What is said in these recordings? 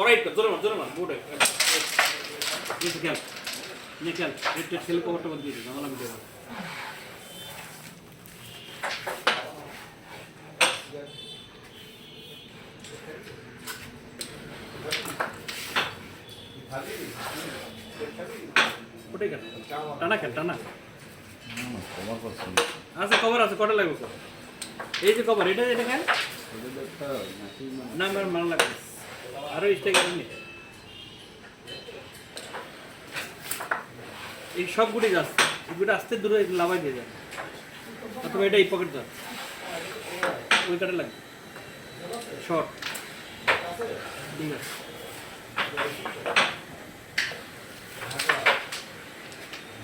Right কর জোরে মার জোরে মার গুড নিচে খেল নিচে খেল রেড রেড খেলে কভারটা বন্ধ দিয়ে দিন আমার আমি দেবো ওটাই টানা খেল টানা। আছে কভার আছে কটা লাগবে? এই যে কভার এটা এটা খেল? না আমার ভালো লাগবে আরও স্টেকার নি এই সবগুলি যাচ্ছে এগুলো আস্তে দূরে লাভাই দিয়ে যাবে অথবা এটা এই পকেট যাবে ওই কাটে লাগবে শর্ট ঠিক আছে।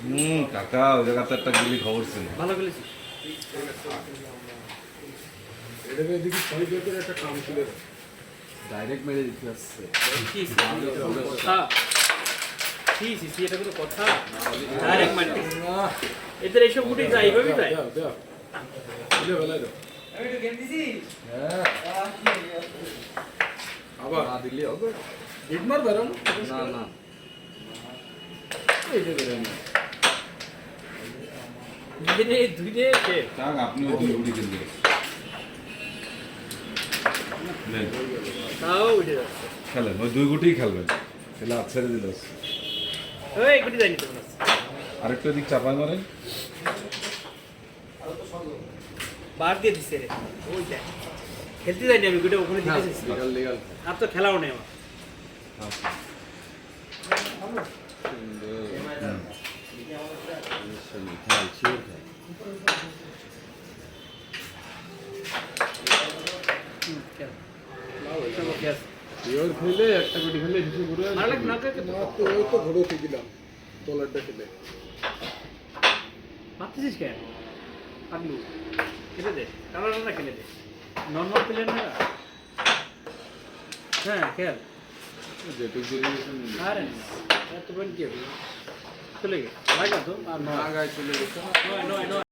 হুম কাকা ওই জায়গাতে একটা গুলি খবর ছিল। ভালো খেলেছি। এটাকে দেখি ছয় একটা কাম ছিল। ডাইরেক্ট মেরে দিতে আসছে। কি এটা কোনো কথা? ডাইরেক্ট মারতে এদের এইসব গুটি যায় এইভাবেই যায়? হ্যাঁ। আবার? না দিলে হবে। হিট মার বেরোন না না। এইটা বেরোয় না দিনে দুই দিনে কে? দুই কিনলে নেন, তাও উঠে যাচ্ছে খেলেন ওই দুই গুটিই খেলবেন খেলে হাত ছেড়ে দিল ওই গুটি যায়নি তো আরেকটা দিক চাপায় মারেন বার দিয়ে দিচ্ছে রে ওই দেখ খেলতে যাইনি আমি গুটি ওখানে লিগাল লিগাল আর তো খেলাও নেই আমার সব পিওর খেলে একটা খেলে ঢুকে ঘুরে ভালো না, ওকে। না তো ওই তো ঘুরে দিলাম তলারটা খেলে। মারতেছিস কেন? পাগলু খেলে দে কারও না খেলে দে। নর্মাল প্লেয়ার না? হ্যাঁ খেল। যেটুক জেনারেশন আরে এত কি চলে গে। লাগা তো আর নয় আগায় চলে গেছে। নয় নয়।